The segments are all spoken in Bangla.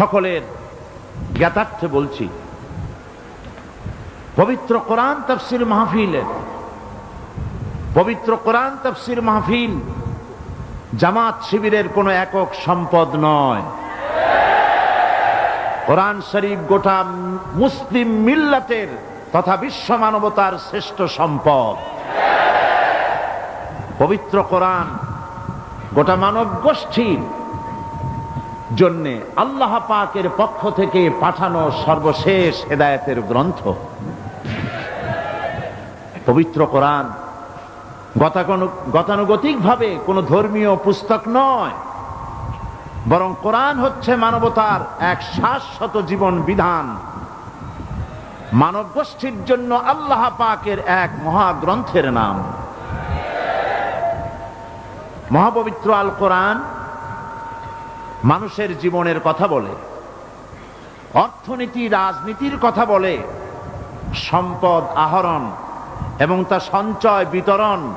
সকলের জ্ঞাতার্থে বলছি, পবিত্র কোরআন তফসির মাহফিলের পবিত্র কোরআন তফসির মাহফিল জামাত শিবিরের কোনো একক সম্পদ নয়। কোরআন শরীফ গোটা মুসলিম মিল্লাতের তথা বিশ্ব মানবতার শ্রেষ্ঠ সম্পদ। পবিত্র কোরআন গোটা মানব গোষ্ঠীর জন্যে আল্লাহ পাকের পক্ষ থেকে পাঠানো সর্বশেষ হেদায়েতের গ্রন্থ। পবিত্র কোরআন। গতানুগতিক ভাবে কোনো ধর্মীয় পুস্তক নয়। বরং কোরআন হচ্ছে মানবতার এক শাশ্বত জীবন বিধান। মানব গোষ্ঠীর জন্য আল্লাহ পাকের এক মহাগ্রন্থের নাম। মহাপবিত্র আল কোরআন মানুষের জীবনের কথা বলে, অর্থনীতি, রাজনীতির কথা বলে, সম্পদ, আহরণ এবং তা সঞ্চয়, বিতরণ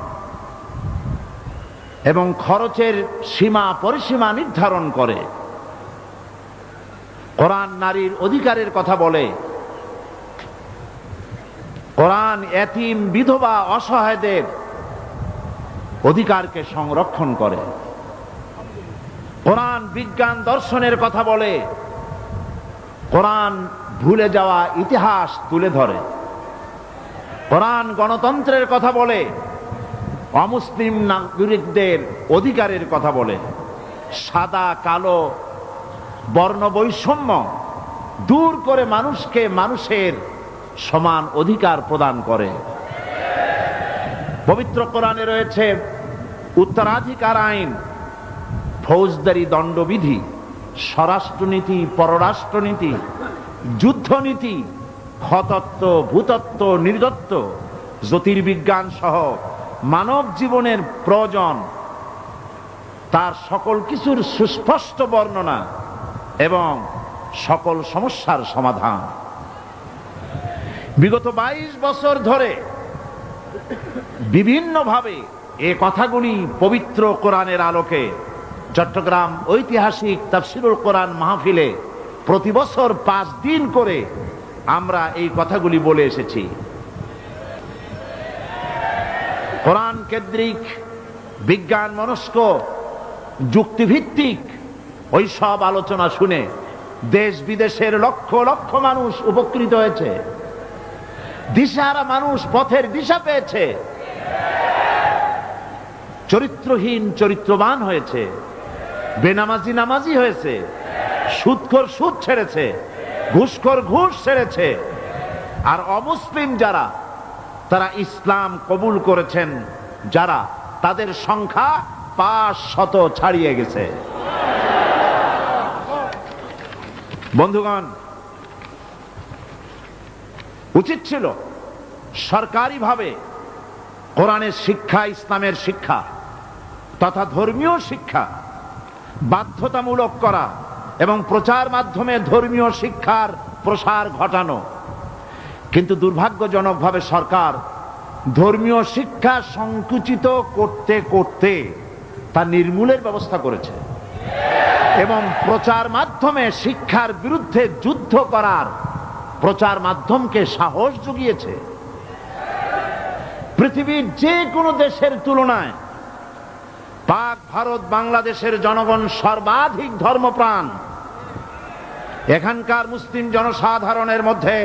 এবং খরচের সীমা, পরিসীমা নির্ধারণ করে। কোরআন নারীর অধিকারের কথা বলে। কোরআন এতিম বিধবা অসহায়দের অধিকারকে সংরক্ষণ করে। কোরআন বিজ্ঞান দর্শনের কথা বলে। কোরআন ভুলে যাওয়া ইতিহাস তুলে ধরে। কোরআন গণতন্ত্রের কথা বলে। অমুসলিম নাগরিকদের অধিকারের কথা বলে। সাদা, কালো বর্ণ বৈষম্য দূর করে মানুষকে মানুষের সমান অধিকার প্রদান করে। পবিত্র কোরআনে রয়েছে, উত্তরাধিকার আইন ফৌজদারি দণ্ডবিধি, স্বরাষ্ট্রনীতি, পররাষ্ট্রনীতি, যুদ্ধনীতি খতত্ব ভূতত্ব, নির্দত্ত, জ্যোতির্বিজ্ঞান সহ মানব জীবনের প্রয়োজন। তার সকল কিছুর সুস্পষ্ট বর্ণনা এবং সকল সমস্যার সমাধান। বিগত ২২ বছর ধরে বিভিন্নভাবে এ কথাগুলি পবিত্র কোরআনের আলোকে চট্টগ্রাম ঐতিহাসিক তাফসিরুল কোরআন মাহফিলে প্রতি বছর পাঁচ দিন করে আমরা এই কথাগুলি বলে এসেছি। কোরআন কেন্দ্রিক, বিজ্ঞান মনস্ক, যুক্তিভিত্তিক ওই সব আলোচনা শুনে দেশ বিদেশের লক্ষ লক্ষ মানুষ উপকৃত হয়েছে। দিশাহারা মানুষ পথের দিশা পেয়েছে। চরিত্রহীন, চরিত্রবান হয়েছে। বেনামাজি নামাজি হয়েছে। সুদখোর সুদ ছেড়েছে, ঘুষখোর ঘুষ ছেড়েছে। আর অমুসলিম যারা, তারা ইসলাম কবুল করেছেন, যারা তাদের সংখ্যা পাঁচ শত ছাড়িয়ে গেছে। বন্ধুগণ, উচিত ছিল সরকারিভাবে কোরআনের শিক্ষা, ইসলামের শিক্ষা, তথা ধর্মীয় শিক্ষা বাধ্যতামূলক করা এবং প্রচার মাধ্যমে ধর্মীয় শিক্ষার প্রসার ঘটানো। কিন্তু দুর্ভাগ্যজনকভাবে সরকার ধর্মীয় শিক্ষা সংকুচিত করতে করতে তা নির্মূলের ব্যবস্থা করেছে এবং প্রচার মাধ্যমে শিক্ষার বিরুদ্ধে যুদ্ধ করার প্রচার মাধ্যমকে সাহস জুগিয়েছে। পৃথিবীর যে কোনো দেশের তুলনায় পাক ভারত বাংলাদেশের জনগণ সর্বাধিক ধর্মপ্রাণ। এখানকার মুসলিম জনসাধারণের মধ্যে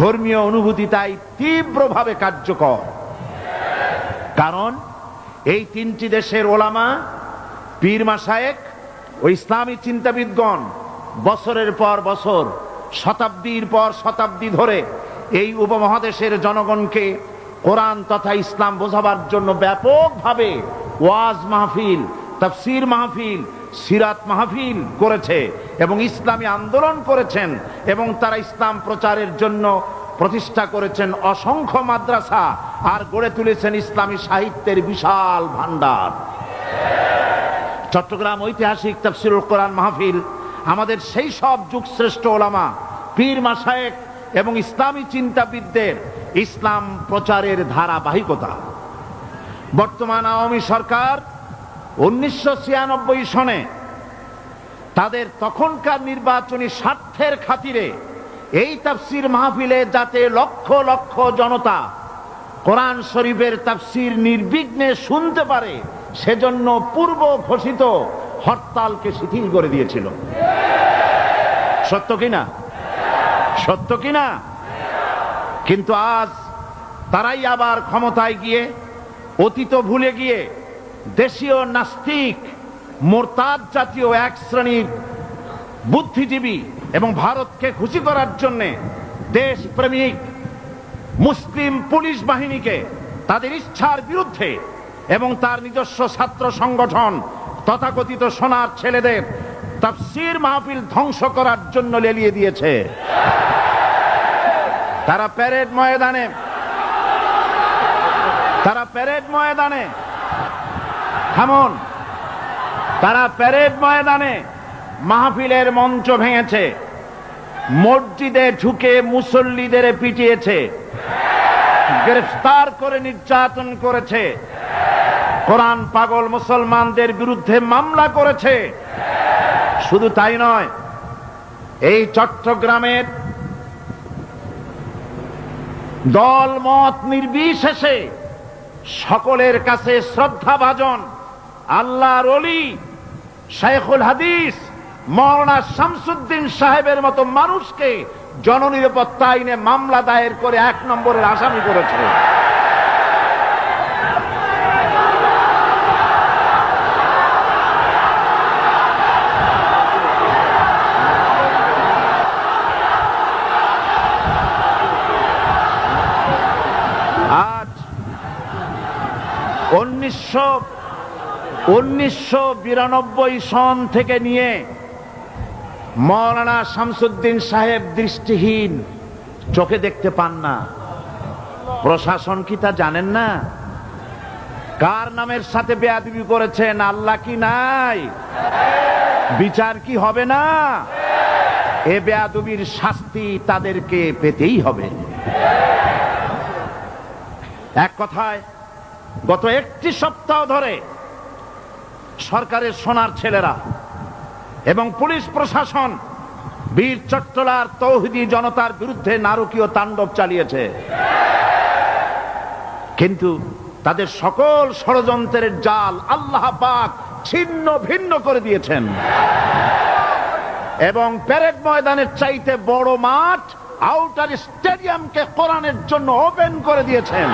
ধর্মীয় অনুভূতি তাই তীব্রভাবে কার্যকর। কারণ এই তিনটি দেশের ওলামা, পীর মাসায়েক ও ইসলামী চিন্তাবিদগণ বছরের পর বছর, শতাব্দীর পর শতাব্দী ধরে এই উপমহাদেশের জনগণকে কোরআন তথা ইসলাম বোঝাবার জন্য ব্যাপকভাবে ওয়াজ মাহফিল, তফসির মাহফিল, সিরাত মাহফিল করেছে এবং ইসলামী আন্দোলন করেছেন এবং তারা ইসলাম প্রচারের জন্য প্রতিষ্ঠা করেছেন অসংখ্য মাদ্রাসা আর গড়ে তুলেছেন ইসলামী সাহিত্যের বিশাল ভান্ডার চট্টগ্রাম ঐতিহাসিক তফসিরুল কোরআন মাহফিল, আমাদের সেই সব যুগশ্রেষ্ঠ ওলামা, পীর মাসায়েক এবং ইসলামী চিন্তাবিদদের ইসলাম প্রচারের ধারাবাহিকতা। বর্তমান আওয়ামী সরকার উনিশশো সনে তাদের তখনকার নির্বাচনী স্বার্থের খাতিরে এই তাফসির মাহফিলে যাতে লক্ষ লক্ষ জনতা কোরআন শরীফের তাফসির নির্বিঘ্নে শুনতে পারে, সেজন্য পূর্ব ঘোষিত হরতালকে শিথিল করে দিয়েছিল। সত্য কিনা? সত্য কিনা? কিন্তু আজ তারাই আবার ক্ষমতায় গিয়ে অতীত ভুলে গিয়ে দেশীয় নাস্তিক, মোরতাদ জাতীয় এক শ্রেণির বুদ্ধিজীবী এবং ভারতকে খুশি করার জন্য দেশপ্রেমিক মুসলিম পুলিশ বাহিনীকে তাদের ইচ্ছার বিরুদ্ধে এবং তার নিজস্ব ছাত্র সংগঠন তথাকথিত সোনার ছেলেদের তাফসির মাহফিল ধ্বংস করার জন্য লেলিয়ে দিয়েছে। তারা প্যারেড ময়দানে তারা প্যারেড ময়দানে। থামুন। তারা প্যারেড ময়দানে মাহফিলের মঞ্চ ভেঙেছে। মসজিদে ঢুকে মুসল্লিদের পিটিয়েছে। গ্রেফতার করে নির্যাতন করেছে। কোরআন পাগল মুসলমানদের বিরুদ্ধে মামলা করেছে। শুধু তাই নয়, এই চট্টগ্রামের দল মত নির্বিশেষে সকলের কাছে শ্রদ্ধাভাজন আল্লাহর অলি শেখুল হাদিস মরনা শামসুদ্দিন সাহেবের মতো মানুষকে জননিরাপত্তা আইনে মামলা দায়ের করে এক নম্বরের আসামি করেছে। উনিশশো বিরানব্বই সন থেকে নিয়ে মৌলানা শামসুদ্দিন সাহেব দৃষ্টিহীন, চোখে দেখতে পান না। প্রশাসন কি তা জানেন না? কার নামের সাথে বেয়াদবি করেছেন? আল্লাহ কি নাই? বিচার কি হবে না? এ বেয়াদবির শাস্তি তাদেরকে পেতেই হবে। এক কথায়, গত একটি সপ্তাহ ধরে সরকারের সোনার ছেলেরা এবং পুলিশ প্রশাসন বীর চট্টলার তৌহিদি জনতার বিরুদ্ধে নারকীয় তাণ্ডব চালিয়েছে। কিন্তু তাদের সকল ষড়যন্ত্রের জাল আল্লাহ পাক ছিন্ন ভিন্ন করে দিয়েছেন। এবং প্যারেড ময়দানের চাইতে বড় মাঠ আউটার স্টেডিয়ামকে কোরআনের জন্য ওপেন করে দিয়েছেন।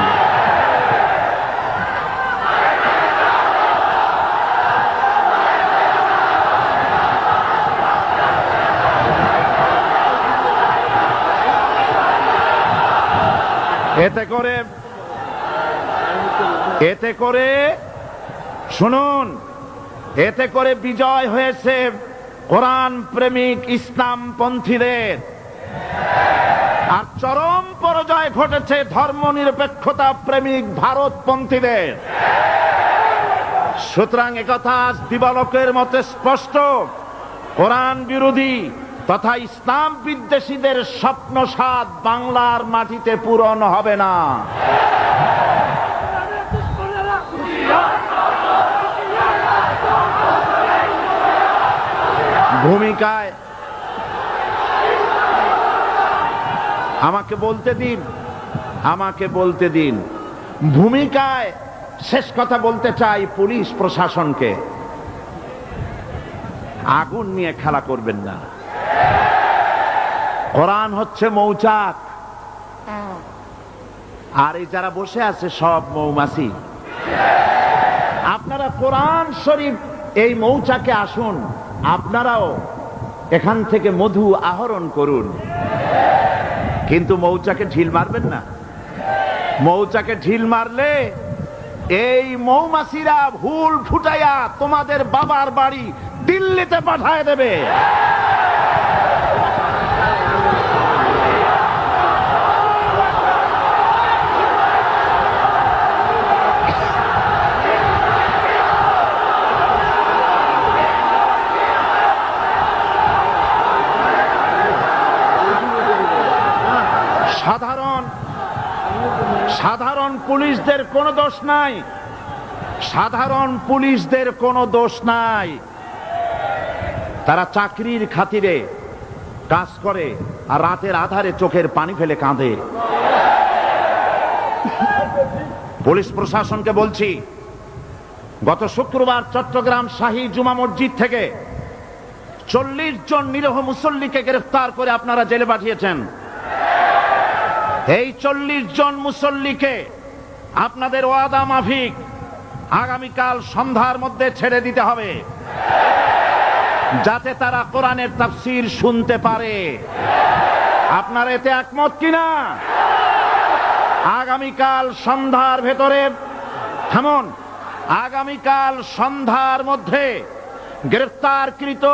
এতে করে এতে করে, শুনুন, এতে করে বিজয় হয়েছে কোরআন প্রেমিক ইসলাম পন্থীদের আর চরম পরাজয় ঘটেছে ধর্ম নিরপেক্ষতা প্রেমিক ভারত পন্থীদের সুতরাং একথা দিবালকের মতে স্পষ্ট, কোরআন বিরোধী তথা ইসলাম বিদ্বেষীদের স্বপ্ন সাদ বাংলার মাটিতে পূরণ হবে না। ভূমিকায় আমাকে বলতে দিন, আমাকে বলতে দিন। ভূমিকায় শেষ কথা বলতে চাই পুলিশ প্রশাসনকে। আগুন নিয়ে খেলা করবেন না। কোরআন হচ্ছে মৌচাক। আর এই যারা বসে আছে সব মৌমাছি। আপনারা কোরআন শরীফ এই মৌচাকে আসুন। আপনারাও এখান থেকে মধু আহরণ করুন। কিন্তু মৌচাকে ঢিল মারবেন না। মৌচাকে ঢিল মারলে এই মৌমাছিরা ভুল ফুটাইয়া তোমাদের বাবার বাড়ি দিল্লিতে পাঠায় দেবে। পুলিশদের কোনো দোষ নাই। সাধারণ পুলিশদের কোনো দোষ নাই। তারা চাকরির খাতিরে কাজ করে আর রাতের আধারে চোখের পানি ফেলে কাঁদে। পুলিশ প্রশাসনকে বলছি, গত শুক্রবার চট্টগ্রাম শাহী জুমা মসজিদ থেকে চল্লিশ জন নিরহ মুসল্লিকে গ্রেফতার করে আপনারা জেলে পাঠিয়েছেন। এই চল্লিশ জন মুসল্লিকে আপনাদের ওয়াদা মাফিক। আগামীকাল সন্ধ্যার মধ্যে ছেড়ে দিতে হবে। যাতে তারা কোরআনের তাফসির শুনতে পারে। আপনার এতে একমত কিনা? আগামীকাল সন্ধ্যার ভেতরে, থামুন, আগামীকাল সন্ধ্যার মধ্যে গ্রেফতারকৃত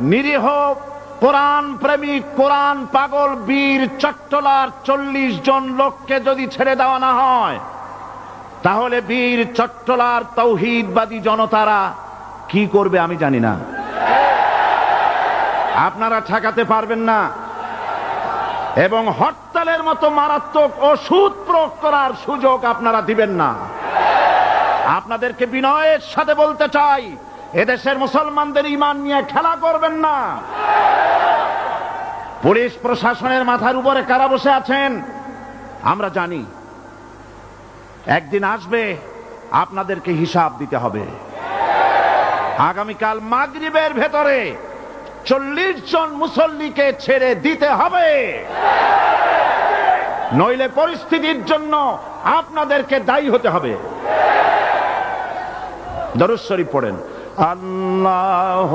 নিরীহ কোরআন প্রেমিক, কোরআন পাগল, বীর, চট্টলার চল্লিশ জন লোককে যদি ছেড়ে দেওয়া না হয় তাহলে বীর চট্টলার তৌহিদবাদী জনতারা কি করবে আমি জানি না। আপনারা ঠেকাতে পারবেন না। এবং হরতালের মতো মারাত্মক ওষুধ প্রয়োগ করার সুযোগ আপনারা দিবেন না। আপনাদেরকে বিনয়ের সাথে বলতে চাই, এদেশের মুসলমানদের ইমান নিয়ে খেলা করবেন না। পুলিশ প্রশাসনের মাথার উপরে কারা বসে আছেন, আমরা জানি। একদিন আসবে, আপনাদেরকে হিসাব দিতে হবে। আগামীকাল মাগরিবের ভেতরে চল্লিশ জন মুসল্লিকে ছেড়ে দিতে হবে। নইলে পরিস্থিতির জন্য আপনাদেরকে দায়ী হতে হবে। দরুদ শরীফ পড়েন। আল্লাহ